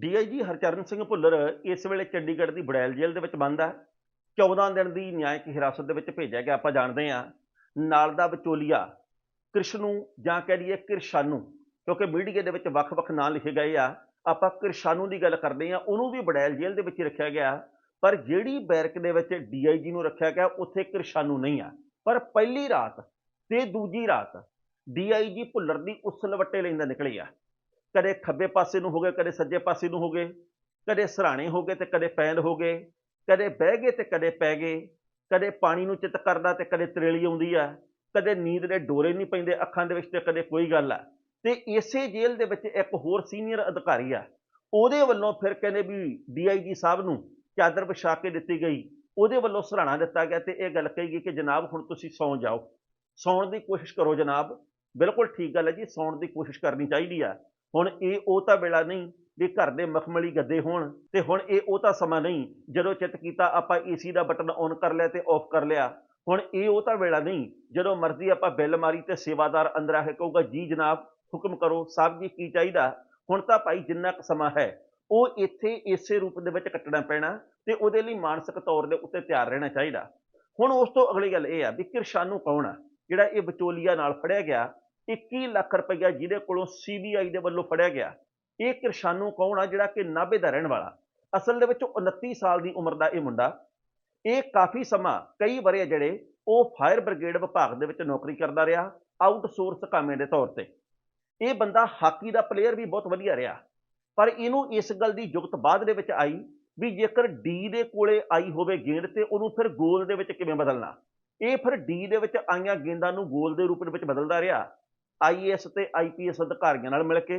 DIG Harcharan Singh Bhullar ਇਸ ਵੇਲੇ ਚੰਡੀਗੜ੍ਹ ਦੀ ਬੜੈਲ ਜੇਲ੍ਹ ਦੇ ਵਿੱਚ ਬੰਦ ਹੈ 14 ਦਿਨ ਦੀ ਨਿਆਇਕ ਹਿਰਾਸਤ ਦੇ ਵਿੱਚ ਭੇਜਿਆ ਗਿਆ, ਆਪਾਂ ਜਾਣਦੇ ਹਾਂ। ਨਾਲ ਦਾ ਵਿਚੋਲੀਆ, ਕ੍ਰਿਸ਼ਨੂ ਜਾਂ ਕਹਿ ਲਈਏ ਕਿਰਸ਼ਾਨੂ, ਕਿਉਂਕਿ ਮੀਡੀਆ ਦੇ ਵਿੱਚ ਵੱਖ-ਵੱਖ ਨਾਂ ਲਿਖੇ ਗਏ ਆ। ਆਪਾਂ ਕਿਰਸ਼ਾਨੂ ਦੀ ਗੱਲ ਕਰਦੇ ਆ ਉਹਨੂੰ ਵੀ ਬੜੈਲ ਜੇਲ੍ਹ ਦੇ ਵਿੱਚ ਰੱਖਿਆ ਗਿਆ। ਪਰ ਜਿਹੜੀ ਬੈਰਕ ਦੇ ਵਿੱਚ ਡੀਆਈਜੀ ਨੂੰ ਰੱਖਿਆ ਗਿਆ, ਉੱਥੇ ਕਿਰਸ਼ਾਨੂ ਨਹੀਂ ਆ। ਪਰ ਪਹਿਲੀ ਰਾਤ ਤੇ ਦੂਜੀ ਰਾਤ ਡੀਆਈਜੀ ਭੁੱਲਰ ਦੀ ਉਸਲਵੱਟੇ ਲੈਂਦਾ ਨਿਕਲੀ ਆ। ਕਦੇ ਖੱਬੇ ਪਾਸੇ ਨੂੰ ਹੋ ਗਏ, ਕਦੇ ਸੱਜੇ ਪਾਸੇ ਨੂੰ ਹੋ ਗਏ, ਕਦੇ ਸਰਾਣੇ ਹੋ ਗਏ ਤੇ ਕਦੇ ਪੈਲ ਹੋ ਗਏ, ਕਦੇ ਬਹਿ ਗਏ ਤੇ ਕਦੇ ਪੈ ਗਏ, ਕਦੇ ਪਾਣੀ ਨੂੰ ਚਿੱਤ ਕਰਦਾ ਤੇ ਕਦੇ ਤਰੇਲੀ ਆਉਂਦੀ ਆ, ਕਦੇ ਨੀਂਦ ਦੇ ਡੋਰੇ ਨਹੀਂ ਪੈਂਦੇ ਅੱਖਾਂ ਦੇ ਵਿੱਚ ਤੇ ਕਦੇ ਕੋਈ ਗੱਲ ਆ। ਤੇ ਇਸੇ ਜੇਲ੍ਹ ਦੇ ਵਿੱਚ ਇੱਕ ਹੋਰ ਸੀਨੀਅਰ ਅਧਿਕਾਰੀ ਆ, ਉਹਦੇ ਵੱਲੋਂ ਫਿਰ ਕਹਿੰਦੇ ਵੀ ਡੀਆਈਜੀ ਸਾਹਿਬ ਨੂੰ ਚਾਦਰ ਵਿਛਾ ਕੇ ਦਿੱਤੀ ਗਈ, ਉਹਦੇ ਵੱਲੋਂ ਸਰਾਣਾ ਦਿੱਤਾ ਗਿਆ ਤੇ ਇਹ ਗੱਲ ਕਹੀ ਗਈ ਕਿ ਜਨਾਬ ਹੁਣ ਤੁਸੀਂ ਸੌਂ ਜਾਓ, ਸੌਣ ਦੀ ਕੋਸ਼ਿਸ਼ ਕਰੋ ਜਨਾਬ, ਬਿਲਕੁਲ ਠੀਕ ਗੱਲ ਹੈ ਜੀ, ਸੌਣ ਦੀ ਕੋਸ਼ਿਸ਼ ਕਰਨੀ ਚਾਹੀਦੀ ਆ। ਹੁਣ ਇਹ ਉਹ ਤਾਂ ਵੇਲਾ ਨਹੀਂ ਵੀ ਘਰ ਦੇ ਮਖਮਲੀ ਗੱਦੇ ਹੋਣ ਤੇ ਹੁਣ ਇਹ ਉਹ ਤਾਂ ਸਮਾਂ ਨਹੀਂ ਜਦੋਂ ਚਿੱਤ ਕੀਤਾ ਆਪਾਂ ਏਸੀ ਦਾ ਬਟਨ ਔਨ ਕਰ ਲਿਆ ਤੇ ਆਫ ਕਰ ਲਿਆ, ਹੁਣ ਇਹ ਉਹ ਤਾਂ ਵੇਲਾ ਨਹੀਂ ਜਦੋਂ ਮਰਜ਼ੀ ਆਪਾਂ ਬਿੱਲ ਮਾਰੀ ਤੇ ਸੇਵਾਦਾਰ ਅੰਦਰ ਆ ਕੇ ਕਹੂਗਾ, ਜੀ ਜਨਾਬ, ਹੁਕਮ ਕਰੋ, ਸਾਹਿਬ ਜੀ ਕੀ ਚਾਹੀਦਾ? ਹੁਣ ਤਾਂ ਭਾਈ ਜਿੰਨਾ ਕੁ ਸਮਾਂ ਹੈ, ਉਹ ਇੱਥੇ ਇਸੇ ਰੂਪ ਦੇ ਵਿੱਚ ਕੱਟਣਾ ਪੈਣਾ ਤੇ ਉਹਦੇ ਲਈ ਮਾਨਸਿਕ ਤੌਰ ਦੇ ਉੱਤੇ ਤਿਆਰ ਰਹਿਣਾ ਚਾਹੀਦਾ। ਹੁਣ ਉਸ ਤੋਂ ਅਗਲੀ ਗੱਲ ਇਹ ਆ ਵੀ ਕਿਰਸ਼ਾਨੂ ਕੌਣ ਆ? ਜਿਹੜਾ ਇਹ ਵਿਚੋਲੀਆ ਨਾਲ ਫੜਿਆ ਗਿਆ 21 ਲੱਖ ਰੁਪਈਆ ਜਿਹਦੇ ਕੋਲੋਂ ਸੀਬੀਆਈ ਦੇ ਵੱਲੋਂ ਫੜਿਆ ਗਿਆ। ਇਹ ਕਿਰਸ਼ਾਨੂ ਕੌਣ ਆ ਜਿਹੜਾ ਕਿ ਨਾਭੇ ਦਾ ਰਹਿਣ ਵਾਲਾ? ਅਸਲ ਦੇ ਵਿੱਚ 29 ਸਾਲ ਦੀ ਉਮਰ ਦਾ ਇਹ ਮੁੰਡਾ। ਇਹ ਕਾਫੀ ਸਮਾਂ ਕਈ ਵਰੇ ਜਿਹੜੇ ਉਹ ਫਾਇਰ ਬ੍ਰਿਗੇਡ ਵਿਭਾਗ ਦੇ ਵਿੱਚ ਨੌਕਰੀ ਕਰਦਾ ਰਿਹਾ, ਆਊਟਸੋਰਸ ਕਾਮੇ ਦੇ ਤੌਰ ਤੇ। ਇਹ ਬੰਦਾ ਹਾਕੀ ਦਾ ਪਲੇਅਰ ਵੀ ਬਹੁਤ ਵਧੀਆ ਰਿਹਾ। ਪਰ ਇਹਨੂੰ ਇਸ ਗੱਲ ਦੀ ਜੁਗਤ ਬਾਅਦ ਦੇ ਵਿੱਚ ਆਈ ਵੀ ਜੇਕਰ ਡੀ ਦੇ ਕੋਲੇ ਆਈ ਹੋਵੇ ਗੇਂਦ ਤੇ ਉਹਨੂੰ ਫਿਰ ਗੋਲ ਦੇ ਵਿੱਚ ਕਿਵੇਂ ਬਦਲਣਾ? ਇਹ ਫਿਰ ਡੀ ਦੇ ਵਿੱਚ ਆਈਆਂ ਗੇਂਦਾਂ ਨੂੰ ਗੋਲ ਦੇ ਰੂਪ ਦੇ ਵਿੱਚ ਬਦਲਦਾ ਰਿਹਾ। ਆਈਏਐਸ ਤੇ ਆਈਪੀਐਸ ਅਧਿਕਾਰੀਆਂ ਨਾਲ ਮਿਲ ਕੇ,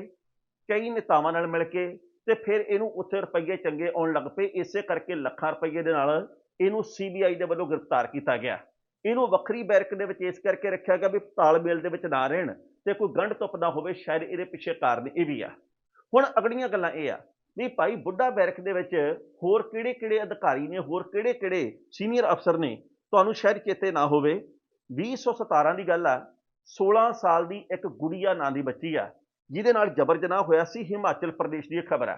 ਕਈ ਨੇਤਾਵਾਂ ਨਾਲ ਮਿਲ ਕੇ ਤੇ ਫਿਰ ਇਹਨੂੰ ਉੱਥੇ ਰੁਪਈਏ ਚੰਗੇ ਆਉਣ ਲੱਗ ਪਏ। ਇਸੇ ਕਰਕੇ ਲੱਖਾਂ ਰੁਪਈਏ ਦੇ ਨਾਲ ਇਹਨੂੰ ਸੀਬੀਆਈ ਦੇ ਵੱਲੋਂ ਗ੍ਰਿਫਤਾਰ ਕੀਤਾ ਗਿਆ। ਇਹਨੂੰ ਵੱਖਰੀ ਬੈਰਕ ਦੇ ਵਿੱਚ ਇਸ ਕਰਕੇ ਰੱਖਿਆ ਗਿਆ ਵੀ ਤਾਲਮੇਲ ਦੇ ਵਿੱਚ ਨਾ ਰਹਿਣ ਤੇ ਕੋਈ ਗੰਢ ਤੁੱਪ ਨਾ ਹੋਵੇ, ਸ਼ਾਇਦ ਇਹਦੇ ਪਿੱਛੇ ਕਾਰਨ ਇਹ ਵੀ ਆ। ਹੁਣ ਅਗਲੀਆਂ ਗੱਲਾਂ ਇਹ ਆ ਵੀ ਭਾਈ ਬੁੱਢਾ ਬੈਰਕ ਦੇ ਵਿੱਚ ਹੋਰ ਕਿਹੜੇ ਕਿਹੜੇ ਅਧਿਕਾਰੀ ਨੇ, ਹੋਰ ਕਿਹੜੇ ਕਿਹੜੇ ਸੀਨੀਅਰ ਅਫਸਰ ਨੇ? ਤੁਹਾਨੂੰ ਸ਼ਾਇਦ ਚੇਤੇ ਨਾ ਹੋਵੇ। 2017 ਦੀ ਗੱਲ ਆ। 16 ਸਾਲ ਦੀ ਇੱਕ ਗੁੜੀਆ ਨਾਂ ਦੀ ਬੱਚੀ ਆ, ਜਿਹਦੇ ਨਾਲ ਜਬਰ ਜਨਾਹ ਹੋਇਆ ਸੀ ਹਿਮਾਚਲ ਪ੍ਰਦੇਸ਼ ਦੀ ਇਹ ਖਬਰ ਆ।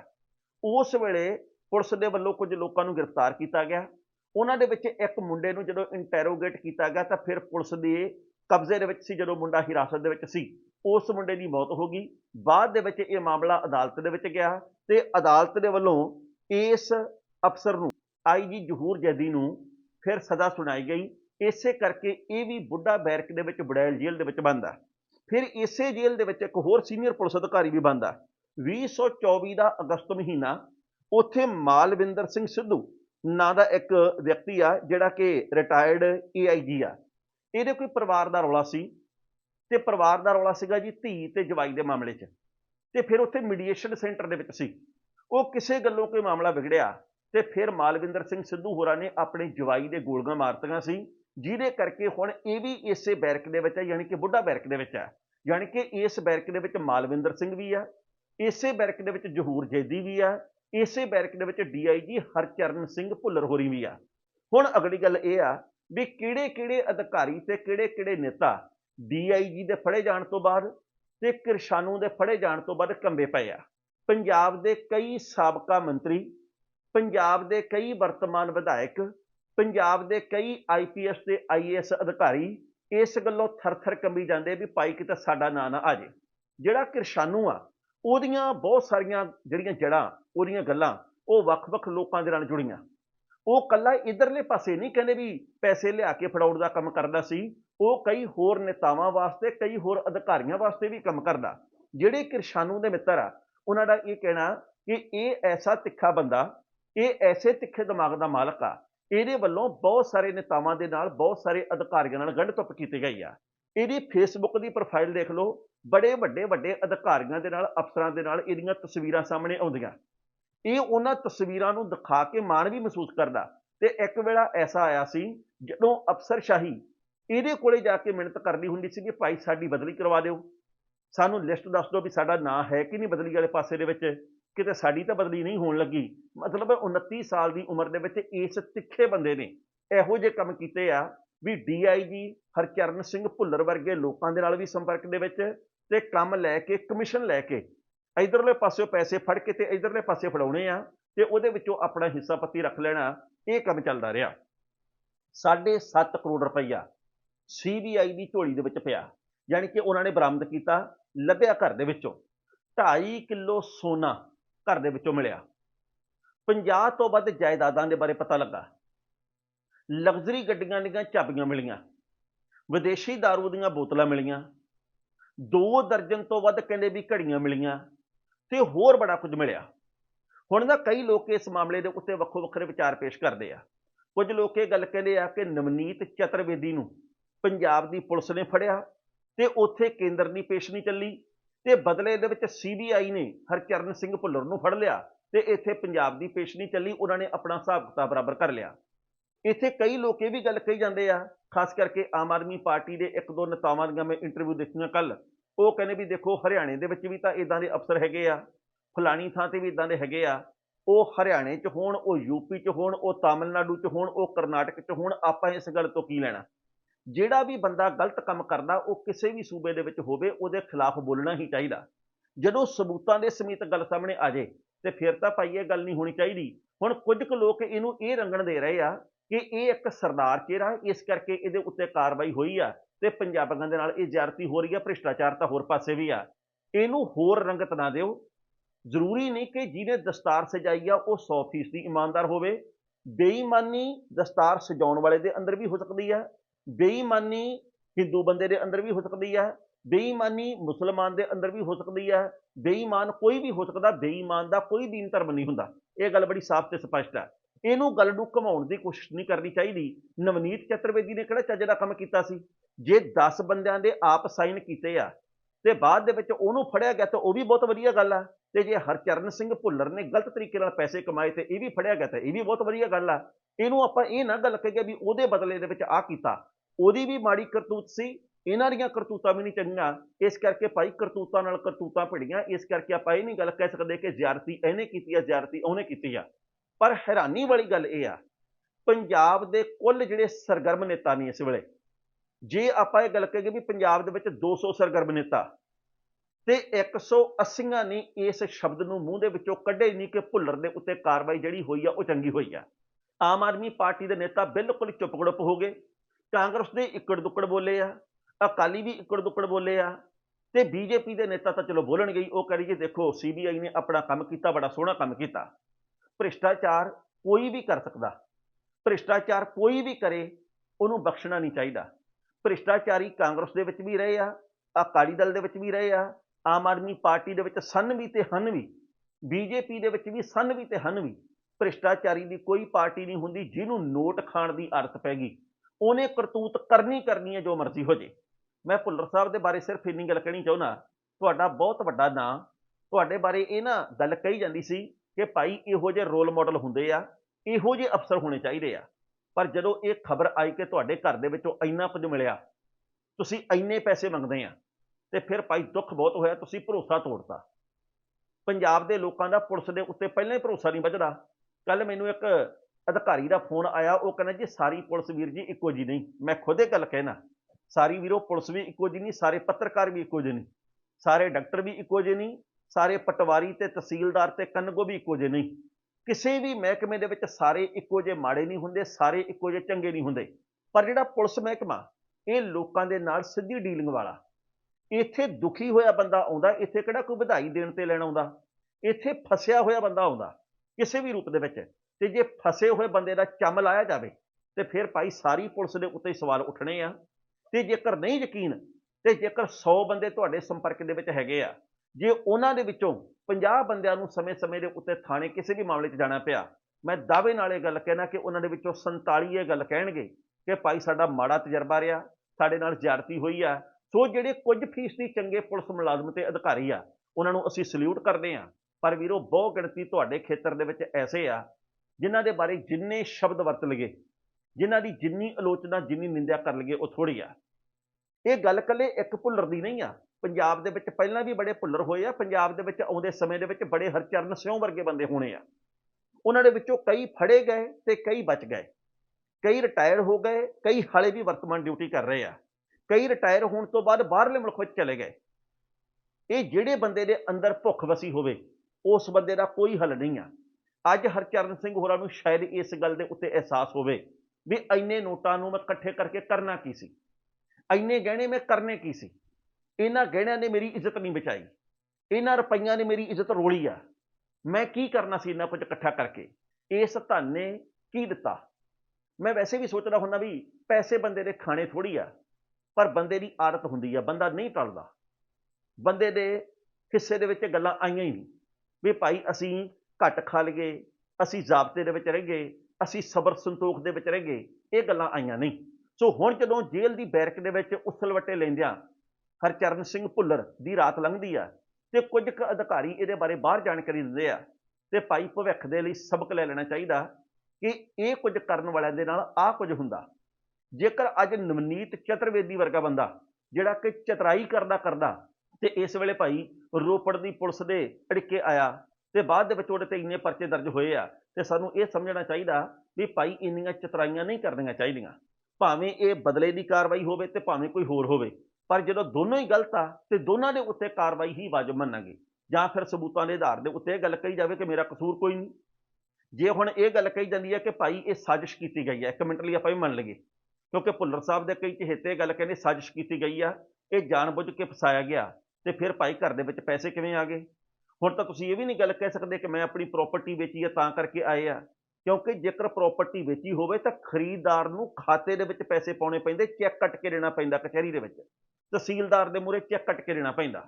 ਉਸ ਵੇਲੇ ਪੁਲਿਸ ਦੇ ਵੱਲੋਂ ਕੁਝ ਲੋਕਾਂ ਨੂੰ ਗ੍ਰਿਫਤਾਰ ਕੀਤਾ ਗਿਆ। ਉਹਨਾਂ ਦੇ ਵਿੱਚ ਇੱਕ ਮੁੰਡੇ ਨੂੰ ਜਦੋਂ ਇੰਟਰੋਗੇਟ ਕੀਤਾ ਗਿਆ ਤਾਂ ਫਿਰ ਪੁਲਿਸ ਦੇ ਕਬਜ਼ੇ ਦੇ ਵਿੱਚ ਸੀ, ਜਦੋਂ ਮੁੰਡਾ ਹਿਰਾਸਤ ਦੇ ਵਿੱਚ ਸੀ, ਉਸ ਮੁੰਡੇ ਦੀ ਮੌਤ ਹੋ ਗਈ। ਬਾਅਦ ਦੇ ਵਿੱਚ ਇਹ ਮਾਮਲਾ ਅਦਾਲਤ ਦੇ ਵਿੱਚ ਗਿਆ ਤੇ ਅਦਾਲਤ ਦੇ ਵੱਲੋਂ ਇਸ ਅਫਸਰ ਨੂੰ ਆਈਜੀ ਜਹੂਰ ਜੈਦੀ ਨੂੰ ਫਿਰ ਸਜ਼ਾ ਸੁਣਾਈ ਗਈ। ਇਸੇ ਕਰਕੇ ਇਹ ਵੀ ਬੁੱਢਾ ਬੈਰਕ ਦੇ ਵਿੱਚ ਬੜੈਲ ਜੇਲ੍ਹ ਦੇ ਵਿੱਚ ਬੰਦ ਫਿਰ ਇਸੇ ਜੇਲ੍ਹ ਦੇ ਵਿੱਚ ਇੱਕ ਹੋਰ ਸੀਨੀਅਰ ਪੁਲਿਸ ਅਧਿਕਾਰੀ ਵੀ ਬੰਦ ਆ 2024 ਦਾ ਅਗਸਤ ਮਹੀਨਾ, ਉੱਥੇ ਮਾਲਵਿੰਦਰ ਸਿੰਘ ਸਿੱਧੂ ਨਾਂ ਦਾ ਇੱਕ ਵਿਅਕਤੀ ਆ, ਜਿਹੜਾ ਕਿ ਰਿਟਾਇਰਡ ਏਆਈਜੀ ਆ। ਇਹਦੇ ਕੋਈ ਪਰਿਵਾਰ ਦਾ ਰੌਲਾ ਸੀ ਤੇ ਪਰਿਵਾਰ ਦਾ ਰੌਲਾ ਸੀਗਾ ਜੀ ਧੀ ਤੇ ਜਵਾਈ ਦੇ ਮਾਮਲੇ 'ਚ। ਤੇ ਫਿਰ ਉੱਥੇ ਮੀਡੀਏਸ਼ਨ ਸੈਂਟਰ ਦੇ ਵਿੱਚ ਸੀ। ਉਹ ਕਿਸੇ ਗੱਲੋਂ ਕੋਈ ਮਾਮਲਾ ਵਿਗੜਿਆ ਤੇ ਫਿਰ ਮਾਲਵਿੰਦਰ ਸਿੰਘ ਸਿੱਧੂ ਹੋਰਾਂ ਨੇ ਆਪਣੇ ਜਵਾਈ ਦੇ ਗੋਲਗਾਂ ਮਾਰਤੀਆਂ ਸੀ। ਜਿਹਦੇ ਕਰਕੇ ਹੁਣ ਇਹ ਵੀ ਇਸੇ ਬੈਰਕ ਦੇ ਵਿੱਚ ਹੈ, ਯਾਨੀ ਕਿ ਬੁੱਢਾ ਬੈਰਕ ਦੇ ਵਿੱਚ ਹੈ। ਯਾਨੀ ਕਿ ਇਸ ਬੈਰਕ ਦੇ ਵਿੱਚ ਮਾਲਵਿੰਦਰ ਸਿੰਘ ਵੀ ਆ ਇਸੇ ਬੈਰਕ ਦੇ ਵਿੱਚ ਜਹੂਰ ਜੈਦੀ ਵੀ ਆ ਇਸੇ ਬੈਰਕ ਦੇ ਵਿੱਚ ਡੀਆਈਜੀ ਹਰਚਰਨ ਸਿੰਘ ਭੁੱਲਰ ਹੋਰੀ ਵੀ ਆ ਹੁਣ ਅਗਲੀ ਗੱਲ ਇਹ ਆ ਵੀ ਕਿਹੜੇ ਕਿਹੜੇ ਅਧਿਕਾਰੀ ਤੇ ਕਿਹੜੇ ਕਿਹੜੇ ਨੇਤਾ ਡੀਆਈਜੀ ਦੇ ਫੜੇ ਜਾਣ ਤੋਂ ਬਾਅਦ ਤੇ ਕਿਰਸ਼ਾਨੂ ਦੇ ਫੜੇ ਜਾਣ ਤੋਂ ਬਾਅਦ ਕੰਬੇ ਪਏ ਆ। ਪੰਜਾਬ ਦੇ ਕਈ ਸਾਬਕਾ ਮੰਤਰੀ, ਪੰਜਾਬ ਦੇ ਕਈ ਵਰਤਮਾਨ ਵਿਧਾਇਕ ਪੰਜਾਬ ਦੇ ਕਈ ਆਈਪੀਐਸ ਤੇ ਆਈਏਐਸ ਅਧਿਕਾਰੀ ਇਸ ਗੱਲੋਂ ਥਰ-ਥਰ ਕੰਬੀ ਜਾਂਦੇ ਵੀ ਭਾਈ ਕਿਤੇ ਸਾਡਾ ਨਾਂ ਨਾ ਆ ਜੇ। ਜਿਹੜਾ ਕਿਰਸ਼ਾਨੂ ਆ, ਉਹਦੀਆਂ ਬਹੁਤ ਸਾਰੀਆਂ ਜਿਹੜੀਆਂ ਜੜਾਂ ਉਹਦੀਆਂ ਗੱਲਾਂ ਉਹ ਵੱਖ-ਵੱਖ ਲੋਕਾਂ ਦੇ ਨਾਲ ਜੁੜੀਆਂ। ਉਹ ਕੱਲਾ ਇਧਰਲੇ ਪਾਸੇ ਨਹੀਂ ਕਹਿੰਦੇ ਵੀ ਪੈਸੇ ਲਿਆ ਕੇ ਫੜਾਉਣ ਦਾ ਕੰਮ ਕਰਦਾ ਸੀ, ਉਹ ਕਈ ਹੋਰ ਨੇਤਾਵਾਂ ਵਾਸਤੇ, ਕਈ ਹੋਰ ਅਧਿਕਾਰੀਆਂ ਵਾਸਤੇ ਵੀ ਕੰਮ ਕਰਦਾ। ਜਿਹੜੇ ਕਿਰਸ਼ਾਨੂ ਦੇ ਮਿੱਤਰ ਆ, ਉਹਨਾਂ ਦਾ ਇਹ ਕਹਿਣਾ ਕਿ ਇਹ ਐਸਾ ਤਿੱਖਾ ਬੰਦਾ, ਇਹ ਐਸੇ ਤਿੱਖੇ ਦਿਮਾਗ ਦਾ ਮਾਲਕ ਆ ਇਹਦੇ ਵੱਲੋਂ ਬਹੁਤ ਸਾਰੇ ਨੇਤਾਵਾਂ ਦੇ ਨਾਲ ਬਹੁਤ ਸਾਰੇ ਅਧਿਕਾਰੀਆਂ ਨਾਲ ਗੰਢ ਧੁੱਪ ਕੀਤੀ ਗਈ ਆ। ਇਹਦੀ ਫੇਸਬੁੱਕ ਦੀ ਪ੍ਰੋਫਾਈਲ ਦੇਖ ਲਓ, ਬੜੇ ਵੱਡੇ ਵੱਡੇ ਅਧਿਕਾਰੀਆਂ ਦੇ ਨਾਲ, ਅਫਸਰਾਂ ਦੇ ਨਾਲ ਇਹਦੀਆਂ ਤਸਵੀਰਾਂ ਸਾਹਮਣੇ ਆਉਂਦੀਆਂ। ਇਹ ਉਹਨਾਂ ਤਸਵੀਰਾਂ ਨੂੰ ਦਿਖਾ ਕੇ ਮਾਣ ਵੀ ਮਹਿਸੂਸ ਕਰਦਾ। ਤੇ ਇੱਕ ਵੇਲਾ ਐਸਾ ਆਇਆ ਸੀ, ਜਦੋਂ ਅਫਸਰਸ਼ਾਹੀ ਇਹਦੇ ਕੋਲੇ ਜਾ ਕੇ ਮਿਹਨਤ ਕਰਨੀ ਹੁੰਦੀ ਸੀ ਕਿ ਭਾਈ ਸਾਡੀ ਬਦਲੀ ਕਰਵਾ ਦਿਓ। ਸਾਨੂੰ ਲਿਸਟ ਦੱਸ ਦਿਓ ਵੀ ਸਾਡਾ ਨਾਂ ਹੈ ਕਿ ਨਹੀਂ ਬਦਲੀ ਵਾਲੇ ਪਾਸੇ ਦੇ ਵਿੱਚ। ਕਿਤੇ ਸਾਡੀ ਤਾਂ ਬਦਲੀ ਨਹੀਂ ਹੋਣ ਲੱਗੀ। ਮਤਲਬ 29 ਸਾਲ ਦੀ ਉਮਰ ਦੇ ਵਿੱਚ ਇਸ ਤਿੱਖੇ ਬੰਦੇ ਨੇ ਇਹੋ ਜਿਹੇ ਕੰਮ ਕੀਤੇ ਆ ਵੀ ਡੀਆਈਜੀ ਹਰਚਰਨ ਸਿੰਘ ਭੁੱਲਰ ਵਰਗੇ ਲੋਕਾਂ ਦੇ ਨਾਲ ਵੀ ਸੰਪਰਕ ਦੇ ਵਿੱਚ ਤੇ ਕੰਮ ਲੈ ਕੇ, ਕਮਿਸ਼ਨ ਲੈ ਕੇ ਇਧਰਲੇ ਪਾਸਿਓਂ ਪੈਸੇ ਫੜ ਕੇ ਤੇ ਇਧਰਲੇ ਪਾਸੇ ਫੜਾਉਣੇ ਆ ਤੇ ਉਹਦੇ ਵਿੱਚੋਂ ਆਪਣਾ ਹਿੱਸਾ ਪੱਤੀ ਰੱਖ ਲੈਣਾ, ਇਹ ਕੰਮ ਚੱਲਦਾ ਰਿਹਾ। 7.5 ਕਰੋੜ ਰੁਪਈਆ ਸੀਬੀਆਈ ਦੀ ਝੋਲੀ ਦੇ ਵਿੱਚ ਪਿਆ, ਯਾਨੀ ਕਿ ਉਹਨਾਂ ਨੇ ਬਰਾਮਦ ਕੀਤਾ ਲੱਭਿਆ ਘਰ ਦੇ ਵਿੱਚੋਂ। 2.5 ਕਿਲੋ ਸੋਨਾ ਘਰ ਦੇ ਵਿੱਚੋਂ ਮਿਲਿਆ। 50 ਤੋਂ ਵੱਧ ਜਾਇਦਾਦਾਂ ਦੇ ਬਾਰੇ ਪਤਾ ਲੱਗਾ। ਲਗਜ਼ਰੀ ਗੱਡੀਆਂ ਦੀਆਂ ਚਾਬੀਆਂ ਮਿਲੀਆਂ। ਵਿਦੇਸ਼ੀ ਦਾਰੂ ਦੀਆਂ ਬੋਤਲਾਂ ਮਿਲੀਆਂ। ਦੋ ਦਰਜਨ ਤੋਂ ਵੱਧ ਕਹਿੰਦੇ ਵੀ ਘੜੀਆਂ ਮਿਲੀਆਂ ਤੇ ਹੋਰ ਬੜਾ ਕੁਝ ਮਿਲਿਆ। ਹੁਣ ਨਾ ਕਈ ਲੋਕ ਇਸ ਮਾਮਲੇ ਦੇ ਉੱਤੇ ਵੱਖੋ ਵੱਖਰੇ ਵਿਚਾਰ ਪੇਸ਼ ਕਰਦੇ ਆ। ਕੁਝ ਲੋਕ ਇਹ ਗੱਲ ਕਹਿੰਦੇ ਆ ਕਿ ਨਵਨੀਤ ਚਤੁਰਵੇਦੀ ਨੂੰ ਪੰਜਾਬ ਦੀ ਪੁਲਿਸ ਨੇ ਫੜਿਆ ਤੇ ਉੱਥੇ ਕੇਂਦਰ ਦੀ ਪੇਸ਼ ਨਹੀਂ ਚੱਲੀ। ਤੇ ਬਦਲੇ ਦੇ ਵਿੱਚ ਸੀਬੀਆਈ ਨੇ ਹਰਚਰਨ ਸਿੰਘ ਭੁੱਲਰ ਨੂੰ ਫੜ ਲਿਆ ਤੇ ਇੱਥੇ ਪੰਜਾਬ ਦੀ ਪੇਸ਼ ਨਹੀਂ ਚੱਲੀ, ਉਹਨਾਂ ਨੇ ਆਪਣਾ ਹਿਸਾਬ ਕਿਤਾਬ ਬਰਾਬਰ ਕਰ ਲਿਆ। ਇੱਥੇ ਕਈ ਲੋਕ ਇਹ ਵੀ ਗੱਲ ਕਹੀ ਜਾਂਦੇ ਆ, ਖਾਸ ਕਰਕੇ ਆਮ ਆਦਮੀ ਪਾਰਟੀ ਦੇ ਇੱਕ ਦੋ ਨੇਤਾਵਾਂ ਦੀਆਂ ਮੈਂ ਇੰਟਰਵਿਊ ਦੇਖੀਆਂ ਕੱਲ ਉਹ ਕਹਿੰਦੇ ਵੀ ਦੇਖੋ ਹਰਿਆਣੇ ਦੇ ਵਿੱਚ ਵੀ ਤਾਂ ਇਦਾਂ ਦੇ ਅਫਸਰ ਹੈਗੇ ਆ, ਫਲਾਣੀ ਥਾਂ ਤੇ ਵੀ ਇਦਾਂ ਦੇ ਹੈਗੇ ਆ, ਉਹ ਹਰਿਆਣੇ 'ਚ ਹੋਣ, ਉਹ ਯੂਪੀ 'ਚ ਹੋਣ, ਉਹ ਤਾਮਿਲਨਾਡੂ 'ਚ ਹੋਣ, ਉਹ ਕਰਨਾਟਕ 'ਚ ਹੋਣ, ਆਪਾਂ ਇਸ ਗੱਲ ਤੋਂ ਕੀ ਲੈਣਾ? ਜਿਹੜਾ ਵੀ ਬੰਦਾ ਗਲਤ ਕੰਮ ਕਰਦਾ, ਉਹ ਕਿਸੇ ਵੀ ਸੂਬੇ ਦੇ ਵਿੱਚ ਹੋਵੇ, ਉਹਦੇ ਖਿਲਾਫ ਬੋਲਣਾ ਹੀ ਚਾਹੀਦਾ। ਜਦੋਂ ਸਬੂਤਾਂ ਦੇ ਸਮੇਤ ਗੱਲ ਸਾਹਮਣੇ ਆ ਜੇ, ਤੇ ਫਿਰ ਤਾਂ ਭਾਈ ਇਹ ਗੱਲ ਨਹੀਂ ਹੋਣੀ ਚਾਹੀਦੀ। ਹੁਣ ਕੁਝ ਕੁ ਲੋਕ ਇਹਨੂੰ ਇਹ ਰੰਗਣ ਦੇ ਰਹੇ ਆ ਕਿ ਇਹ ਇੱਕ ਸਰਦਾਰ ਚਿਹਰਾ, ਇਸ ਕਰਕੇ ਇਹਦੇ ਉੱਤੇ ਕਾਰਵਾਈ ਹੋਈ ਆ ਤੇ ਪੰਜਾਬੀਆਂ ਦੇ ਨਾਲ ਇਹ ਜ਼ਿਆਰਤੀ ਹੋ ਰਹੀ ਆ, ਭ੍ਰਿਸ਼ਟਾਚਾਰ ਤਾਂ ਹੋਰ ਪਾਸੇ ਵੀ ਆ। ਇਹਨੂੰ ਹੋਰ ਰੰਗਤ ਨਾ ਦਿਓ। ਜ਼ਰੂਰੀ ਨਹੀਂ ਕਿ ਜਿਹਨੇ ਦਸਤਾਰ ਸਜਾਈ ਆ, ਉਹ 100% ਇਮਾਨਦਾਰ ਹੋਵੇ। ਬੇਈਮਾਨੀ ਦਸਤਾਰ ਸਜਾਉਣ ਵਾਲੇ ਦੇ ਅੰਦਰ ਵੀ ਹੋ ਸਕਦੀ ਆ। ਬੇਈਮਾਨੀ ਹਿੰਦੂ ਬੰਦੇ ਦੇ ਅੰਦਰ ਵੀ ਹੋ ਸਕਦੀ ਹੈ, ਬੇਈਮਾਨੀ ਮੁਸਲਮਾਨ ਦੇ ਅੰਦਰ ਵੀ ਹੋ ਸਕਦੀ ਹੈ, ਬੇਈਮਾਨ ਕੋਈ ਵੀ ਹੋ ਸਕਦਾ, ਬੇਈਮਾਨ ਦਾ ਕੋਈ ਦੀਨ ਧਰਮ ਨਹੀਂ ਹੁੰਦਾ। ਇਹ ਗੱਲ ਬੜੀ ਸਾਫ਼ ਤੇ ਸਪਸ਼ਟ ਹੈ। ਇਹਨੂੰ ਗੱਲ ਨੂੰ ਘਮਾਉਣ ਦੀ ਕੋਸ਼ਿਸ਼ ਨਹੀਂ ਕਰਨੀ ਚਾਹੀਦੀ। ਨਵਨੀਤ ਚਤੁਰਵੇਦੀ ਨੇ ਕਿਹੜਾ ਚੱਜ ਦਾ ਕੰਮ ਕੀਤਾ ਸੀ? ਜੇ 10 ਬੰਦਿਆਂ ਦੇ ਆਪ ਸਾਈਨ ਕੀਤੇ ਆ ਤੇ ਬਾਅਦ ਦੇ ਵਿੱਚ ਉਹਨੂੰ ਫੜਿਆ ਗਿਆ ਤਾਂ ਉਹ ਵੀ ਬਹੁਤ ਵਧੀਆ ਗੱਲ ਆ। ਤੇ ਜੇ ਹਰਚਰਨ ਸਿੰਘ ਭੁੱਲਰ ਨੇ ਗਲਤ ਤਰੀਕੇ ਨਾਲ ਪੈਸੇ ਕਮਾਏ ਤੇ ਇਹ ਵੀ ਫੜਿਆ ਗਿਆ ਤਾਂ ਇਹ ਵੀ ਬਹੁਤ ਵਧੀਆ ਗੱਲ ਆ। ਇਹਨੂੰ ਆਪਾਂ ਇਹ ਨਾ ਗੱਲ ਕਹੀਏ ਵੀ ਉਹਦੇ ਬਦਲੇ ਦੇ ਵਿੱਚ ਆ ਕੀਤਾ। ਉਹਦੀ ਵੀ ਮਾੜੀ ਕਰਤੂਤ ਸੀ, ਇਹਨਾਂ ਦੀਆਂ ਕਰਤੂਤਾਂ ਵੀ ਨਹੀਂ ਚੰਗੀਆਂ। ਇਸ ਕਰਕੇ ਭਾਈ ਕਰਤੂਤਾਂ ਨਾਲ ਕਰਤੂਤਾਂ ਭਿੜੀਆਂ, ਇਸ ਕਰਕੇ ਆਪਾਂ ਇਹ ਨਹੀਂ ਗੱਲ ਕਹਿ ਸਕਦੇ ਕਿ ਜ਼ਿਆਰਤੀ ਇਹਨੇ ਕੀਤੀ ਆ, ਜ਼ਿਆਰਤੀ ਉਹਨੇ ਕੀਤੀ ਆ। ਪਰ ਹੈਰਾਨੀ ਵਾਲੀ ਗੱਲ ਇਹ ਆ, ਪੰਜਾਬ ਦੇ ਕੁੱਲ ਜਿਹੜੇ ਸਰਗਰਮ ਨੇਤਾ ਨੇ ਇਸ ਵੇਲੇ ਜੇ ਆਪਾਂ ਇਹ ਗੱਲ ਕਹੀਏ ਵੀ ਪੰਜਾਬ ਦੇ ਵਿੱਚ 200 ਸਰਗਰਮ ਨੇਤਾ ਤੇ 180 ਨੇ ਇਸ ਸ਼ਬਦ ਨੂੰ ਮੂੰਹ ਦੇ ਵਿੱਚੋਂ ਕੱਢੇ ਨਹੀਂ ਕਿ ਭੁੱਲਰ ਦੇ ਉੱਤੇ ਕਾਰਵਾਈ ਜਿਹੜੀ ਹੋਈ ਆ, ਉਹ ਚੰਗੀ ਹੋਈ ਆ। ਆਮ ਆਦਮੀ ਪਾਰਟੀ ਦੇ ਨੇਤਾ ਬਿਲਕੁਲ ਚੁੱਪ ਗੜਪ ਹੋ ਗਏ। ਕਾਂਗਰਸ ਦੇ ਇੱਕੜ ਦੁੱਕੜ ਬੋਲੇ ਆ, ਅਕਾਲੀ ਵੀ ਇਕੜ ਦੁੱਕੜ ਬੋਲੇ ਆ ਤੇ ਬੀਜੇਪੀ ਦੇ ਨੇਤਾ ਤਾਂ ਚਲੋ ਬੋਲਣ ਗਈ ਉਹ ਕਰੀ ਜੀ, ਦੇਖੋ ਸੀਬੀਆਈ ਨੇ ਆਪਣਾ ਕੰਮ ਕੀਤਾ, ਬੜਾ ਸੋਹਣਾ ਕੰਮ ਕੀਤਾ। ਭ੍ਰਿਸ਼ਟਾਚਾਰ ਕੋਈ ਵੀ ਕਰ ਸਕਦਾ। ਭ੍ਰਿਸ਼ਟਾਚਾਰ ਕੋਈ ਵੀ ਕਰੇ, ਉਹਨੂੰ ਬਖਸ਼ਣਾ ਨਹੀਂ ਚਾਹੀਦਾ। ਭ੍ਰਿਸ਼ਟਾਚਾਰੀ ਕਾਂਗਰਸ ਦੇ ਵਿੱਚ ਵੀ ਰਹੇ ਆ, ਅਕਾਲੀ ਦਲ ਦੇ ਵਿੱਚ ਵੀ ਰਹੇ ਆ, ਆਮ ਆਦਮੀ ਪਾਰਟੀ ਦੇ ਵਿੱਚ ਸਨ ਵੀ ਤੇ ਹਨ ਵੀ, ਬੀਜੇਪੀ ਦੇ ਵਿੱਚ ਵੀ ਸਨ ਵੀ ਤੇ ਹਨ ਵੀ, ਭ੍ਰਿਸ਼ਟਾਚਾਰੀ ਦੀ ਕੋਈ ਪਾਰਟੀ ਨਹੀਂ ਹੁੰਦੀ ਜਿਹਨੂੰ ਨੋਟ ਖਾਣ ਦੀ ਆਦਤ ਪੈ ਗਈ। ਉਹਨੇ ਕਰਤੂਤ ਕਰਨੀ ਕਰਨੀ ਹੈ ਜੋ ਮਰਜ਼ੀ ਹੋ ਜੇ। ਮੈਂ ਭੁੱਲਰ ਸਾਹਿਬ ਦੇ ਬਾਰੇ ਸਿਰਫ ਇੰਨੀ ਗੱਲ ਕਹਿਣੀ ਚਾਹੁੰਦਾ, ਤੁਹਾਡਾ ਬਹੁਤ ਵੱਡਾ ਨਾਂ, ਤੁਹਾਡੇ ਬਾਰੇ ਇਹ ਨਾ ਗੱਲ ਕਹੀ ਜਾਂਦੀ ਸੀ ਕਿ ਭਾਈ ਇਹੋ ਜਿਹੇ ਰੋਲ ਮਾਡਲ ਹੁੰਦੇ ਆ, ਇਹੋ ਜਿਹੇ ਅਫਸਰ ਹੋਣੇ ਚਾਹੀਦੇ ਆ। ਪਰ ਜਦੋਂ ਇਹ ਖਬਰ ਆਈ ਕਿ ਤੁਹਾਡੇ ਘਰ ਦੇ ਵਿੱਚੋਂ ਇੰਨਾ ਕੁਝ ਮਿਲਿਆ, ਤੁਸੀਂ ਇੰਨੇ ਪੈਸੇ ਮੰਗਦੇ ਆ, ਤੇ ਫਿਰ ਭਾਈ ਦੁੱਖ ਬਹੁਤ ਹੋਇਆ, ਤੁਸੀਂ ਭਰੋਸਾ ਤੋੜਤਾ। ਪੰਜਾਬ ਦੇ ਲੋਕਾਂ ਦਾ ਪੁਲਿਸ ਦੇ ਉੱਤੇ ਪਹਿਲਾਂ ਹੀ ਭਰੋਸਾ ਨਹੀਂ ਬਚਦਾ ਕੱਲ ਮੈਨੂੰ ਇੱਕ ਅਧਿਕਾਰੀ ਦਾ ਫੋਨ ਆਇਆ, ਉਹ ਕਹਿੰਦਾ ਜੀ, ਸਾਰੀ ਪੁਲਿਸ ਵੀਰ ਜੀ ਇੱਕੋ ਜੀ ਨਹੀਂ। ਮੈਂ ਖੁਦ ਇਹ ਗੱਲ ਕਹਿਣਾ, ਸਾਰੀ ਵੀਰੋ ਪੁਲਿਸ ਵੀ ਇੱਕੋ ਜੀ ਨਹੀਂ, ਸਾਰੇ ਪੱਤਰਕਾਰ ਵੀ ਇੱਕੋ ਜਿਹੇ ਨਹੀਂ, ਸਾਰੇ ਡਾਕਟਰ ਵੀ ਇੱਕੋ ਜਿਹੇ ਨਹੀਂ, ਸਾਰੇ ਪਟਵਾਰੀ ਤੇ ਤਹਿਸੀਲਦਾਰ ਤੇ ਕੰਨਗੋ ਵੀ ਇੱਕੋ ਜਿਹੇ ਨਹੀਂ। ਕਿਸੇ ਵੀ ਮਹਿਕਮੇ ਦੇ ਵਿੱਚ ਸਾਰੇ ਇੱਕੋ ਜਿਹੇ ਮਾੜੇ ਨਹੀਂ ਹੁੰਦੇ, ਸਾਰੇ ਇੱਕੋ ਜਿਹੇ ਚੰਗੇ ਨਹੀਂ ਹੁੰਦੇ। ਪਰ ਜਿਹੜਾ ਪੁਲਿਸ ਮਹਿਕਮਾ, ਇਹ ਲੋਕਾਂ ਦੇ ਨਾਲ ਸਿੱਧੀ ਡੀਲਿੰਗ ਵਾਲਾ, ਇੱਥੇ ਦੁਖੀ ਹੋਇਆ ਬੰਦਾ ਆਉਂਦਾ, ਇੱਥੇ ਕਿਹੜਾ ਕੋਈ ਵਧਾਈ ਦੇਣ ਤੇ ਲੈਣ ਆਉਂਦਾ? ਇੱਥੇ ਫਸਿਆ ਹੋਇਆ ਬੰਦਾ ਆਉਂਦਾ, ਕਿਸੇ ਵੀ ਰੂਪ ਦੇ ਵਿੱਚ। ਤੇ ਜੇ ਫਸੇ ਹੋਏ ਬੰਦੇ ਦਾ ਚੰਮ ਲਾਇਆ ਜਾਵੇ, ਤੇ ਫਿਰ ਭਾਈ ਸਾਰੀ ਪੁਲਿਸ ਦੇ ਉੱਤੇ ਸਵਾਲ ਉੱਠਣੇ ਆ। ਤੇ ਜੇਕਰ ਨਹੀਂ ਯਕੀਨ, ਤੇ ਜੇਕਰ 100 ਬੰਦੇ ਤੁਹਾਡੇ ਸੰਪਰਕ ਦੇ ਵਿੱਚ ਹੈਗੇ ਆ ਜੇ ਉਹਨਾਂ ਦੇ ਵਿੱਚੋਂ 50 ਬੰਦਿਆਂ ਨੂੰ ਸਮੇਂ-ਸਮੇਂ ਦੇ ਉੱਤੇ ਥਾਣੇ ਕਿਸੇ ਵੀ ਮਾਮਲੇ 'ਚ ਜਾਣਾ ਪਿਆ, ਮੈਂ ਦਾਅਵੇ ਨਾਲ ਇਹ ਗੱਲ ਕਹਿਣਾ ਕਿ ਉਹਨਾਂ ਦੇ ਵਿੱਚੋਂ 47 ਇਹ ਗੱਲ ਕਹਿਣਗੇ ਕਿ ਭਾਈ ਸਾਡਾ ਮਾੜਾ ਤਜਰਬਾ ਰਿਹਾ, ਸਾਡੇ ਨਾਲ ਜ਼ਿਆਦਤੀ ਹੋਈ ਆ, ਸੋ ਜਿਹੜੇ ਕੁਝ ਫੀਸਦੀ ਚੰਗੇ ਪੁਲਿਸ ਮੁਲਾਜ਼ਮ ਤੇ ਅਧਿਕਾਰੀ ਆ, ਉਹਨਾਂ ਨੂੰ ਅਸੀਂ ਸਲੂਟ ਕਰਦੇ ਆ ਪਰ ਵੀਰੋ, ਬਹੁ ਗਿਣਤੀ ਤੁਹਾਡੇ ਖੇਤਰ ਦੇ ਵਿੱਚ ਐਸੇ ਆ ਜਿਨ੍ਹਾਂ ਦੇ ਬਾਰੇ ਜਿੰਨੇ ਸ਼ਬਦ ਵਰਤ ਲਗੇ ਜਿਨ੍ਹਾਂ ਦੀ ਜਿੰਨੀ ਆਲੋਚਨਾ, ਜਿੰਨੀ ਨਿੰਦਿਆ ਕਰ ਲਗੇ ਉਹ ਥੋੜੀ ਆ। ਇਹ ਗੱਲ ਕੱਲੇ ਇੱਕ ਭੁੱਲਰ ਦੀ ਨਹੀਂ ਆ। ਪੰਜਾਬ ਦੇ ਵਿੱਚ ਪਹਿਲਾਂ ਵੀ ਬੜੇ ਭੁੱਲਰ ਹੋਏ ਆ, ਪੰਜਾਬ ਦੇ ਵਿੱਚ ਆਉਂਦੇ ਸਮੇਂ ਦੇ ਵਿੱਚ ਬੜੇ ਹਰਚਰਨ ਸਿਉਂ ਵਰਗੇ ਬੰਦੇ ਹੋਣੇ ਆ। ਉਹਨਾਂ ਦੇ ਵਿੱਚੋਂ ਕਈ ਫੜੇ ਗਏ ਤੇ ਕਈ ਬਚ ਗਏ। ਕਈ ਰਿਟਾਇਰ ਹੋ ਗਏ, ਕਈ ਹਾਲੇ ਵੀ ਵਰਤਮਾਨ ਡਿਊਟੀ ਕਰ ਰਹੇ ਆ। ਕਈ ਰਿਟਾਇਰ ਹੋਣ ਤੋਂ ਬਾਅਦ ਬਾਹਰਲੇ ਮੁਲਕ ਵਿੱਚ ਚਲੇ ਗਏ। ਇਹ ਜਿਹੜੇ ਬੰਦੇ ਦੇ ਅੰਦਰ ਭੁੱਖ ਵਸੀ ਹੋਵੇ, ਉਸ ਬੰਦੇ ਦਾ ਕੋਈ ਹੱਲ ਨਹੀਂ ਆ। ਅੱਜ ਹਰਚਰਨ ਸਿੰਘ ਹੋਰਾਂ ਨੂੰ ਸ਼ਾਇਦ ਇਸ ਗੱਲ ਦੇ ਉੱਤੇ ਅਹਿਸਾਸ ਹੋਵੇ ਵੀ ਇੰਨੇ ਨੋਟਾਂ ਨੂੰ ਮੈਂ ਇਕੱਠੇ ਕਰਕੇ ਕਰਨਾ ਕੀ ਸੀ? ਇੰਨੇ ਗਹਿਣੇ ਮੈਂ ਕਰਨੇ ਕੀ ਸੀ? ਇਹਨਾਂ ਗਹਿਣਿਆਂ ਨੇ ਮੇਰੀ ਇੱਜ਼ਤ ਨਹੀਂ ਬਚਾਈ। ਇਹਨਾਂ ਰੁਪਈਆਂ ਨੇ ਮੇਰੀ ਇੱਜ਼ਤ ਰੋਲੀ ਆ। ਮੈਂ ਕੀ ਕਰਨਾ ਸੀ ਇਹਨਾਂ ਕੁਝ ਇਕੱਠਾ ਕਰਕੇ? ਇਸ ਧਨ ਨੇ ਕੀ ਦਿੱਤਾ? ਮੈਂ ਵੈਸੇ ਵੀ ਸੋਚਦਾ ਹੁੰਦਾ ਵੀ ਪੈਸੇ ਬੰਦੇ ਦੇ ਖਾਣੇ ਥੋੜੀ ਆ, ਪਰ ਬੰਦੇ ਦੀ ਆਦਤ ਹੁੰਦੀ ਆ, ਬੰਦਾ ਨਹੀਂ ਟਲਦਾ। ਬੰਦੇ ਦੇ ਹਿੱਸੇ ਦੇ ਵਿੱਚ ਗੱਲਾਂ ਆਈਆਂ ਹੀ ਨਹੀਂ ਵੀ ਭਾਈ ਅਸੀਂ ਘੱਟ ਖਾ ਲਈਏ, ਅਸੀਂ ਜ਼ਾਬਤੇ ਦੇ ਵਿੱਚ ਰਹਿ ਗਏ, ਅਸੀਂ ਸਬਰ ਸੰਤੋਖ ਦੇ ਵਿੱਚ ਰਹਿ ਗਏ, ਇਹ ਗੱਲਾਂ ਆਈਆਂ ਨਹੀਂ। ਸੋ ਹੁਣ ਜਦੋਂ ਜੇਲ੍ਹ ਦੀ ਬੈਰਕ ਦੇ ਵਿੱਚ ਉਸਲਵੱਟੇ ਲੈਂਦਿਆਂ ਹਰਚਰਨ ਸਿੰਘ ਭੁੱਲਰ ਦੀ ਰਾਤ ਲੰਘਦੀ ਆ ਤੇ ਕੁਝ ਕੁ ਅਧਿਕਾਰੀ ਇਹਦੇ ਬਾਰੇ ਬਾਹਰ ਜਾਣਕਾਰੀ ਦਿੰਦੇ ਆ ਤੇ ਭਾਈ ਭਵਿੱਖ ਦੇ ਲਈ ਸਬਕ ਲੈ ਲੈਣਾ ਚਾਹੀਦਾ ਕਿ ਇਹ ਕੁਝ ਕਰਨ ਵਾਲਿਆਂ ਦੇ ਨਾਲ ਆਹ ਕੁਝ ਹੁੰਦਾ। ਜੇਕਰ ਅੱਜ ਨਵਨੀਤ ਚਤੁਰਵੇਦੀ ਵਰਗਾ ਬੰਦਾ ਜਿਹੜਾ ਕਿ ਚਤਰਾਈ ਕਰਦਾ ਕਰਦਾ ਤੇ ਇਸ ਵੇਲੇ ਭਾਈ ਰੋਪੜ ਦੀ ਪੁਲਿਸ ਦੇ ਅੜਿੱਕੇ ਆਇਆ ਤੇ ਬਾਅਦ ਦੇ ਵਿੱਚ ਉਹਦੇ ਤੇ ਇੰਨੇ ਪਰਚੇ ਦਰਜ ਹੋਏ ਆ ਤੇ ਸਾਨੂੰ ਇਹ ਸਮਝਣਾ ਚਾਹੀਦਾ ਵੀ ਭਾਈ ਇੰਨੀਆਂ ਚਤਰਾਈਆਂ ਨਹੀਂ ਕਰਨੀਆਂ ਚਾਹੀਦੀਆਂ। ਭਾਵੇਂ ਇਹ ਬਦਲੇ ਦੀ ਕਾਰਵਾਈ ਹੋਵੇ ਤੇ ਭਾਵੇਂ ਕੋਈ ਹੋਰ ਹੋਵੇ। ਪਰ ਜਦੋਂ ਦੋਨੋਂ ਹੀ ਗਲਤ ਆ, ਤੇ ਦੋਨਾਂ ਦੇ ਉੱਤੇ ਕਾਰਵਾਈ ਹੀ ਵਾਜਬ ਮੰਨਾਂਗੇ। ਜਾਂ ਫਿਰ ਸਬੂਤਾਂ ਦੇ ਆਧਾਰ ਦੇ ਉੱਤੇ ਇਹ ਗੱਲ ਕਹੀ ਜਾਵੇ ਕਿ ਮੇਰਾ ਕਸੂਰ ਕੋਈ ਨਹੀਂ। ਜੇ ਹੁਣ ਇਹ ਗੱਲ ਕਹੀ ਜਾਂਦੀ ਹੈ ਕਿ ਭਾਈ ਇਹ ਸਾਜ਼ਿਸ਼ ਕੀਤੀ ਗਈ ਹੈ, ਇੱਕ ਮਿੰਟ ਲਈ ਆਪਾਂ ਵੀ ਮੰਨ ਲਈਏ। ਕਿਉਂਕਿ ਭੁੱਲਰ ਸਾਹਿਬ ਦੇ ਕਈ ਚਹੇਤੇ ਇਹ ਗੱਲ ਕਹਿੰਦੇ, ਸਾਜ਼ਿਸ਼ ਕੀਤੀ ਗਈ ਆ, ਇਹ ਜਾਣਬੁੱਝ ਕੇ ਫਸਾਇਆ ਗਿਆ, ਤੇ ਫਿਰ ਭਾਈ ਘਰ ਦੇ ਵਿੱਚ ਪੈਸੇ ਕਿਵੇਂ ਆ ਗਏ? ਹੁਣ ਤਾਂ ਤੁਸੀਂ ਇਹ ਵੀ ਨਹੀਂ ਗੱਲ ਕਹਿ ਸਕਦੇ ਕਿ ਮੈਂ ਆਪਣੀ ਪ੍ਰਾਪਰਟੀ ਵੇਚੀ ਹੈ ਤਾਂ ਕਰਕੇ ਆਏ ਆ। ਕਿਉਂਕਿ ਜੇਕਰ ਪ੍ਰਾਪਰਟੀ ਵੇਚੀ ਹੋਵੇ ਤਾਂ ਖਰੀਦਦਾਰ ਨੂੰ ਖਾਤੇ ਦੇ ਵਿੱਚ ਪੈਸੇ ਪਾਉਣੇ ਪੈਂਦੇ, ਚੈੱਕ ਕੱਟ ਕੇ ਦੇਣਾ ਪੈਂਦਾ ਕਚਹਿਰੀ ਦੇ ਵਿੱਚ। ਤਹਿਸੀਲਦਾਰ ਦੇ ਮੂਹਰੇ ਚੈੱਕ ਕੱਟ ਕੇ ਦੇਣਾ ਪੈਂਦਾ।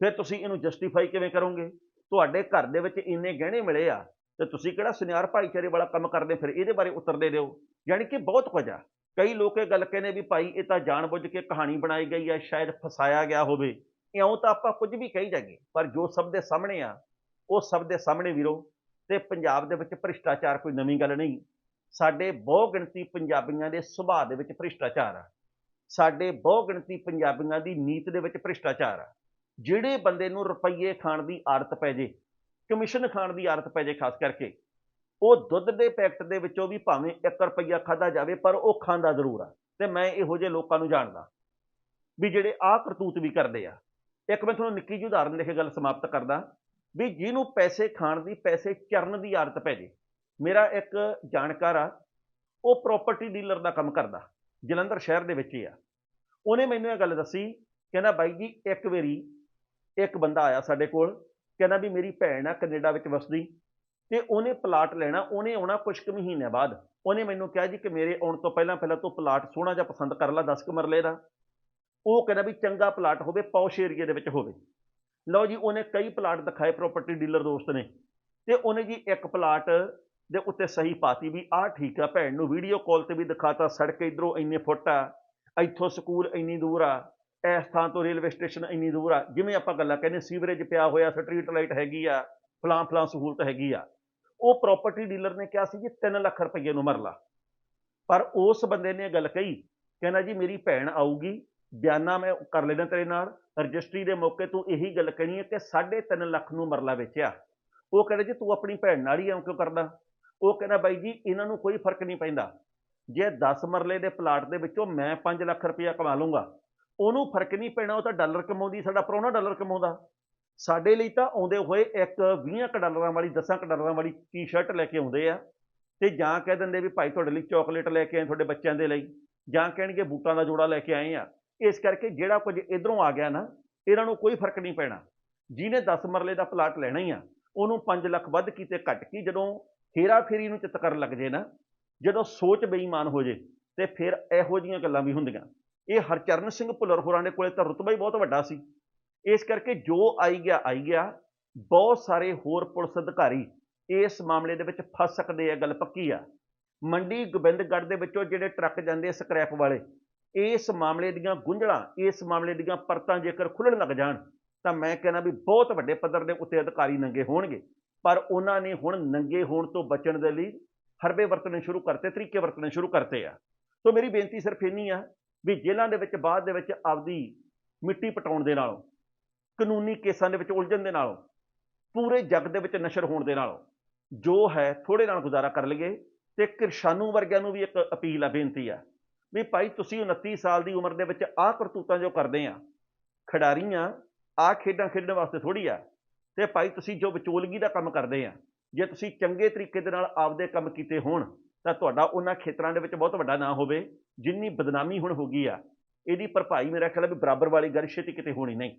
ਫਿਰ ਤੁਸੀਂ ਇਹਨੂੰ ਜਸਟੀਫਾਈ ਕਿਵੇਂ ਕਰੋਗੇ? ਤੁਹਾਡੇ ਘਰ ਦੇ ਵਿੱਚ ਇੰਨੇ ਗਹਿਣੇ ਮਿਲੇ ਆ, ਤੇ ਤੁਸੀਂ ਕਿਹੜਾ ਸੁਨਿਆਰ ਭਾਈਚਾਰੇ ਵਾਲਾ ਕੰਮ ਕਰਦੇ, ਫਿਰ ਇਹਦੇ ਬਾਰੇ ਉੱਤਰ ਦੇ ਦਿਓ। ਯਾਨੀ ਕਿ ਬਹੁਤ ਕੁਝ ਆ। ਕਈ ਲੋਕ ਇਹ ਗੱਲ ਕਹਿੰਦੇ ਵੀ ਭਾਈ ਇਹ ਤਾਂ ਜਾਣਬੁੱਝ ਕੇ ਕਹਾਣੀ ਬਣਾਈ ਗਈ ਆ, ਸ਼ਾਇਦ ਫਸਾਇਆ ਗਿਆ ਹੋਵੇ। ਇਉਂ ਤਾਂ ਆਪਾਂ ਕੁਝ ਵੀ ਕਹੀ ਜਾਗੇ ਪਰ ਜੋ ਸਭ ਦੇ ਸਾਹਮਣੇ ਆ, ਉਹ ਸਭ ਦੇ ਸਾਹਮਣੇ ਵੀਰੋ, ਤੇ ਪੰਜਾਬ ਦੇ ਵਿੱਚ ਭ੍ਰਿਸ਼ਟਾਚਾਰ ਕੋਈ ਨਵੀਂ ਗੱਲ ਨਹੀਂ। ਸਾਡੇ ਬਹੁ ਗਿਣਤੀ ਪੰਜਾਬੀਆਂ ਦੇ ਸੁਭਾਅ ਦੇ ਵਿੱਚ ਭ੍ਰਿਸ਼ਟਾਚਾਰ ਆ। ਸਾਡੇ ਬਹੁਗਿਣਤੀ ਪੰਜਾਬੀਆਂ ਦੀ ਨੀਤ ਦੇ ਵਿੱਚ ਭ੍ਰਿਸ਼ਟਾਚਾਰ ਆ। ਜਿਹੜੇ ਬੰਦੇ ਨੂੰ ਰੁਪਈਏ ਖਾਣ ਦੀ ਆਦਤ ਪੈ ਜੇ ਕਮਿਸ਼ਨ ਖਾਣ ਦੀ ਆਦਤ ਪੈ ਜੇ ਖਾਸ ਕਰਕੇ, ਉਹ ਦੁੱਧ ਦੇ ਪੈਕਟ ਦੇ ਵਿੱਚੋਂ ਵੀ ਭਾਵੇਂ 1 ਰੁਪਈਆ ਖਾਦਾ ਜਾਵੇ, ਪਰ ਉਹ ਖਾਂਦਾ ਜ਼ਰੂਰ ਆ। ਤੇ ਮੈਂ ਇਹੋ ਜਿਹੇ ਲੋਕਾਂ ਨੂੰ ਜਾਣਦਾ ਵੀ ਜਿਹੜੇ ਆਹ ਕਰਤੂਤ ਵੀ ਕਰਦੇ ਆ। ਇੱਕ ਮੈਂ ਤੁਹਾਨੂੰ ਨਿੱਕੀ ਜਿਹੀ ਉਦਾਹਰਨ ਦੇ ਕੇ ਗੱਲ ਸਮਾਪਤ ਕਰਦਾ ਵੀ ਜਿਹਨੂੰ ਪੈਸੇ ਖਾਣ ਦੀ, ਪੈਸੇ ਚਰਨ ਦੀ ਆਦਤ ਪੈ ਜੇ, ਮੇਰਾ ਇੱਕ ਜਾਣਕਾਰ ਆ, ਉਹ ਪ੍ਰਾਪਰਟੀ ਡੀਲਰ ਦਾ ਕੰਮ ਕਰਦਾ। ਜਲੰਧਰ ਸ਼ਹਿਰ ਦੇ ਵਿੱਚ ਹੀ ਆ। ਉਹਨੇ ਮੈਨੂੰ ਇਹ ਗੱਲ ਦੱਸੀ, ਕਹਿੰਦਾ ਬਾਈ ਜੀ, ਇੱਕ ਵਾਰੀ ਇੱਕ ਬੰਦਾ ਆਇਆ ਸਾਡੇ ਕੋਲ, ਕਹਿੰਦਾ ਵੀ ਮੇਰੀ ਭੈਣ ਆ ਕੈਨੇਡਾ ਵਿੱਚ ਵਸਦੀ, ਤੇ ਉਹਨੇ ਪਲਾਟ ਲੈਣਾ, ਉਹਨੇ ਆਉਣਾ ਕੁਝ ਕੁ ਮਹੀਨਿਆਂ ਬਾਅਦ। ਉਹਨੇ ਮੈਨੂੰ ਕਿਹਾ ਜੀ ਕਿ ਮੇਰੇ ਆਉਣ ਤੋਂ ਪਹਿਲਾਂ ਪਹਿਲਾਂ ਤੂੰ ਪਲਾਟ ਸੋਹਣਾ ਜਿਹਾ ਪਸੰਦ ਕਰ ਲੈ 10 ਕੁ ਮਰਲੇ ਦਾ। ਉਹ ਕਹਿੰਦਾ ਵੀ ਚੰਗਾ ਪਲਾਟ ਹੋਵੇ, ਪੌਸ਼ ਏਰੀਏ ਦੇ ਵਿੱਚ ਹੋਵੇ। ਲਓ ਜੀ, ਉਹਨੇ ਕਈ ਪਲਾਟ ਦਿਖਾਏ ਪ੍ਰਾਪਰਟੀ ਡੀਲਰ ਦੋਸਤ ਨੇ। ਤੇ ਉਹਨੇ ਜੀ ਇੱਕ ਪਲਾਟ ਦੇ ਉੱਤੇ ਸਹੀ ਪਾਤੀ ਵੀ ਆਹ ਠੀਕ ਆ ਭੈਣ ਨੂੰ ਵੀਡੀਓ ਕਾਲ ਤੇ ਵੀ ਦਿਖਾਤਾ, ਸੜਕ ਇਧਰੋਂ ਇੰਨੇ ਫੁੱਟ ਆ, ਇੱਥੋਂ ਸਕੂਲ ਇੰਨੀ ਦੂਰ ਆ, ਇਸ ਥਾਂ ਤੋਂ ਰੇਲਵੇ ਸਟੇਸ਼ਨ ਇੰਨੀ ਦੂਰ ਆ, ਜਿਵੇਂ ਆਪਾਂ ਗੱਲਾਂ ਕਹਿੰਦੇ ਸੀਵਰੇਜ ਪਿਆ ਹੋਇਆ ਸਟਰੀਟ ਲਾਈਟ ਹੈਗੀ ਆ ਫਲਾਂ ਫਲਾਂ ਸਹੂਲਤ ਹੈਗੀ ਆ। ਉਹ ਪ੍ਰਾਪਰਟੀ ਡੀਲਰ ਨੇ ਕਿਹਾ ਸੀ ਜੀ 3 ਲੱਖ ਰੁਪਏ ਨੂੰ ਮਰਲਾ। ਪਰ ਉਸ ਬੰਦੇ ਨੇ ਇਹ ਗੱਲ ਕਹੀ, ਕਹਿੰਦਾ ਜੀ ਮੇਰੀ ਭੈਣ ਆਊਗੀ, ਬਿਆਨਾ ਮੈਂ ਕਰ ਲੈਣਾ ਤੇਰੇ ਨਾਲ, ਰਜਿਸਟਰੀ ਦੇ ਮੌਕੇ ਤੂੰ ਇਹੀ ਗੱਲ ਕਹਿਣੀ ਹੈ ਕਿ 3.5 ਲੱਖ ਨੂੰ ਮਰਲਾ ਵੇਚਿਆ। ਉਹ ਕਹਿੰਦਾ ਜੀ ਤੂੰ ਆਪਣੀ ਭੈਣ ਨਾਲ ਹੀ ਐਂ ਕਿਉਂ ਕਰਦਾ? ਉਹ ਕਹਿੰਦਾ ਬਾਈ ਜੀ, ਇਹਨਾਂ ਨੂੰ ਕੋਈ ਫ਼ਰਕ ਨਹੀਂ ਪੈਂਦਾ। ਜੇ 10 ਮਰਲੇ ਦੇ ਪਲਾਟ ਦੇ ਵਿੱਚੋਂ ਮੈਂ 5 ਲੱਖ ਰੁਪਇਆ ਕਮਾ ਲੂੰਗਾ ਉਹਨੂੰ ਫ਼ਰਕ ਨਹੀਂ ਪੈਣਾ, ਉਹ ਤਾਂ ਡਾਲਰ ਕਮਾਉਂਦੀ, ਸਾਡਾ ਪਰੋਣਾ ਡਾਲਰ ਕਮਾਉਂਦਾ। ਸਾਡੇ ਲਈ ਤਾਂ ਆਉਂਦੇ ਹੋਏ ਇੱਕ 20 ਕ ਡਾਲਰਾਂ ਵਾਲੀ 10 ਕ ਡਾਲਰਾਂ ਵਾਲੀ ਟੀ-ਸ਼ਰਟ ਲੈ ਕੇ ਆਉਂਦੇ ਆ ਤੇ ਜਾਂ ਕਹਿ ਦਿੰਦੇ ਵੀ ਭਾਈ ਤੁਹਾਡੇ ਲਈ ਚਾਕਲੇਟ ਲੈ ਕੇ ਆਏ ਤੁਹਾਡੇ ਬੱਚਿਆਂ ਦੇ ਲਈ, ਜਾਂ ਕਹਿਣਗੇ ਬੂਟਾਂ ਦਾ ਜੋੜਾ ਲੈ ਕੇ ਆਏ ਆ। ਇਸ ਕਰਕੇ ਜਿਹੜਾ ਕੁਝ ਇਧਰੋਂ ਆ ਗਿਆ ਨਾ, ਇਹਨਾਂ ਨੂੰ ਕੋਈ ਫ਼ਰਕ ਨਹੀਂ ਪੈਣਾ। ਜਿਹਨੇ 10 ਮਰਲੇ ਦਾ ਪਲਾਟ ਲੈਣਾ ਹੀ ਆ, ਉਹਨੂੰ 5 ਲੱਖ ਵੱਧ ਕੀਤੇ ਘੱਟ ਕੀ, ਜਦੋਂ ਹੇਰਾ ਫੇਰੀ ਨੂੰ ਚਿੱਤ ਕਰਨ ਲੱਗ ਜੇ ਨਾ, ਜਦੋਂ ਸੋਚ ਬੇਈਮਾਨ ਹੋ ਜੇ, ਤੇ ਫਿਰ ਇਹੋ ਜੀਆਂ ਗੱਲਾਂ ਵੀ ਹੁੰਦੀਆਂ। ਇਹ ਹਰਚਰਨ ਸਿੰਘ ਭੁੱਲਰ ਹੋਰਾਂ ਦੇ ਕੋਲੇ ਤਾਂ ਰੁਤਬਾ ਹੀ ਬਹੁਤ ਵੱਡਾ ਸੀ। ਇਸ ਕਰਕੇ ਜੋ ਆਈ ਗਿਆ ਆਈ ਗਿਆ। ਬਹੁਤ ਸਾਰੇ ਹੋਰ ਪੁਲਿਸ ਅਧਿਕਾਰੀ ਇਸ ਮਾਮਲੇ ਦੇ ਵਿੱਚ ਫਸ ਸਕਦੇ ਆ, ਗੱਲ ਪੱਕੀ ਆ। ਮੰਡੀ ਗੋਬਿੰਦਗੜ੍ਹ ਦੇ ਵਿੱਚੋਂ ਜਿਹੜੇ ਟਰੱਕ ਜਾਂਦੇ ਸਕ੍ਰੈਪ ਵਾਲੇ, ਇਸ ਮਾਮਲੇ ਦੀਆਂ ਗੁੰਝਲਾਂ, ਇਸ ਮਾਮਲੇ ਦੀਆਂ ਪਰਤਾਂ ਜੇਕਰ ਖੁੱਲਣ ਲੱਗ ਜਾਣ, ਤਾਂ ਮੈਂ ਕਹਿੰਦਾ ਵੀ ਬਹੁਤ ਵੱਡੇ ਪੱਧਰ ਦੇ ਉੱਤੇ ਅਧਿਕਾਰੀ ਨੰਗੇ ਹੋਣਗੇ। ਪਰ ਉਹਨਾਂ ਨੇ ਹੁਣ ਨੰਗੇ ਹੋਣ ਤੋਂ ਬਚਣ ਦੇ ਲਈ ਹਰਬੇ ਵਰਤਣੇ ਸ਼ੁਰੂ ਕਰਤੇ, ਤਰੀਕੇ ਵਰਤਣੇ ਸ਼ੁਰੂ ਕਰਤੇ ਆ। ਸੋ ਮੇਰੀ ਬੇਨਤੀ ਸਿਰਫ ਇੰਨੀ ਆ ਵੀ ਜੇਲ੍ਹਾਂ ਦੇ ਵਿੱਚ, ਬਾਅਦ ਦੇ ਵਿੱਚ ਆਪਦੀ ਮਿੱਟੀ ਪਟਾਉਣ ਦੇ ਨਾਲੋਂ, ਕਾਨੂੰਨੀ ਕੇਸਾਂ ਦੇ ਵਿੱਚ ਉਲਝਣ ਦੇ ਨਾਲੋਂ, ਪੂਰੇ ਜੱਗ ਦੇ ਵਿੱਚ ਨਸ਼ਰ ਹੋਣ ਦੇ ਨਾਲੋਂ, ਜੋ ਹੈ ਥੋੜੇ ਨਾਲ ਗੁਜ਼ਾਰਾ ਕਰ ਲਈਏ ਤੇ ਕਿਰਸ਼ਾਨੂ ਵਰਗਿਆਂ ਨੂੰ ਵੀ ਇੱਕ ਅਪੀਲ ਆ, ਬੇਨਤੀ ਆ ਵੀ ਭਾਈ ਤੁਸੀਂ 29 ਸਾਲ ਦੀ ਉਮਰ ਦੇ ਵਿੱਚ ਆਹ ਕਰਤੂਤਾਂ ਜੋ ਕਰਦੇ ਆ, ਖਿਡਾਰੀਆਂ ਆ ਖੇਡਾਂ ਖੇਡਣ ਵਾਸਤੇ ਥੋੜੀ ਆ ਤੇ ਭਾਈ ਤੁਸੀਂ ਜੋ ਵਿਚੋਲਗੀ ਦਾ ਕੰਮ ਕਰਦੇ ਆ, ਜੇ ਤੁਸੀਂ ਚੰਗੇ ਤਰੀਕੇ ਦੇ ਨਾਲ ਆਪਦੇ ਕੰਮ ਕੀਤੇ ਹੋਣ, ਤਾਂ ਤੁਹਾਡਾ ਉਹਨਾਂ ਖੇਤਰਾਂ ਦੇ ਵਿੱਚ ਬਹੁਤ ਵੱਡਾ ਨਾਂ ਹੋਵੇ, ਜਿੰਨੀ ਬਦਨਾਮੀ ਹੁਣ ਹੋ ਗਈ ਆ, ਇਹਦੀ ਭਰਪਾਈ ਮੇਰਾ ਖਿਆਲ ਹੈ ਵੀ ਬਰਾਬਰ ਵਾਲੀ ਗੱਲ ਛੇਤੀ ਕਿਤੇ ਹੋਣੀ ਨਹੀਂ।